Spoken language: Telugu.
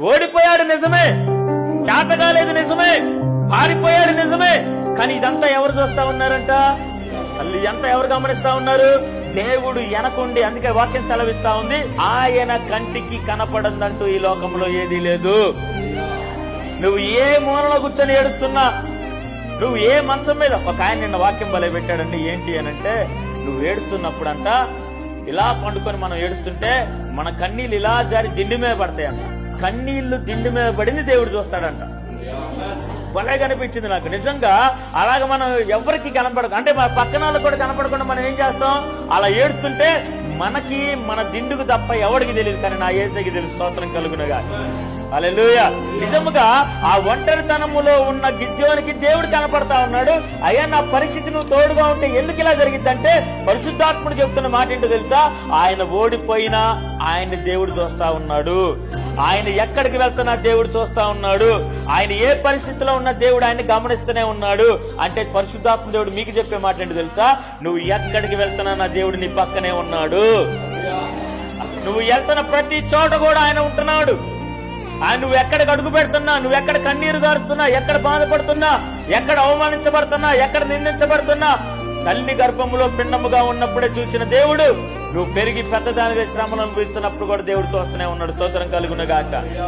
ఓడిపోయాడు నిజమే. చాటగాలేదు నిజమే. పారిపోయాడు నిజమే. కానీ ఇదంతా ఎవరు చూస్తా ఉన్నారంట? అల్లు ఇదంతా ఎవరు గమనిస్తా ఉన్నారు? దేవుడు ఎనకుండి అందుకే వాక్యం సెలవిస్తా ఉంది. ఆయన కంటికి కనపడందంటూ ఈ లోకంలో ఏదీ లేదు. నువ్వు ఏ మూలలో కూర్చొని ఏడుస్తున్నా నువ్వు ఏ మంచం మీద ఒక ఆయన నిన్న వాక్యం బలే పెట్టాడండి ఏంటి అని అంటే నువ్వు ఏడుస్తున్నప్పుడంట ఇలా పండుకొని మనం ఏడుస్తుంటే మన కన్నీళ్ళు ఇలా జారి దిండి మీద పడతాయంట. కన్నీళ్ళు దిండి మీద పడింది దేవుడు చూస్తాడంట. భలే కనిపించింది నాకు. నిజంగా అలాగ మనం ఎవరికి కనపడక అంటే మన పక్కన వాళ్ళకి కూడా కనపడకుండా మనం ఏం చేస్తాం? అలా ఏడుస్తుంటే మనకి మన దిండుకు తప్ప ఎవరికి తెలియదు కానీ నా ఏసైకి తెలుసు స్తోత్రం కలుగునగా అలెలుయ నిజముగా ఆ ఒంటరితనములో ఉన్న గిద్యోనికి దేవుడు కనపడతా ఉన్నాడు. అయ్యా నా పరిస్థితి నువ్వు తోడుగా ఉంటే ఎందుకు ఇలా జరిగిందంటే పరిశుద్ధాత్ముడు చెప్తున్న మాట ఏంటో తెలుసా? ఆయన ఓడిపోయినా ఆయన దేవుడు చూస్తా ఉన్నాడు. ఆయన ఎక్కడికి వెళ్తున్నా దేవుడు చూస్తా ఉన్నాడు. ఆయన ఏ పరిస్థితిలో ఉన్న దేవుడు ఆయన గమనిస్తూనే ఉన్నాడు. అంటే పరిశుద్ధాత్మ దేవుడు మీకు చెప్పే మాట ఏంటి తెలుసా? నువ్వు ఎక్కడికి వెళ్తున్నా నా దేవుడు నీ పక్కనే ఉన్నాడు. నువ్వు వెళ్తున్న ప్రతి చోట కూడా ఆయన ఉంటున్నాడు. ఆయన నువ్వు ఎక్కడ అడుగు పెడుతున్నా నువ్వు ఎక్కడ కన్నీరు గారుస్తున్నా ఎక్కడ బాధపడుతున్నా ఎక్కడ అవమానించబడుతున్నా ఎక్కడ నిందించబడుతున్నా తల్లి గర్భములో పిండముగా ఉన్నప్పుడే చూసిన దేవుడు నువ్వు పెరిగి పెద్దదానిగా శ్రమలు అనుభవిస్తున్నప్పుడు కూడా దేవుడు చూస్తూనే ఉన్నాడు. స్తోత్రం కలుగునగాక.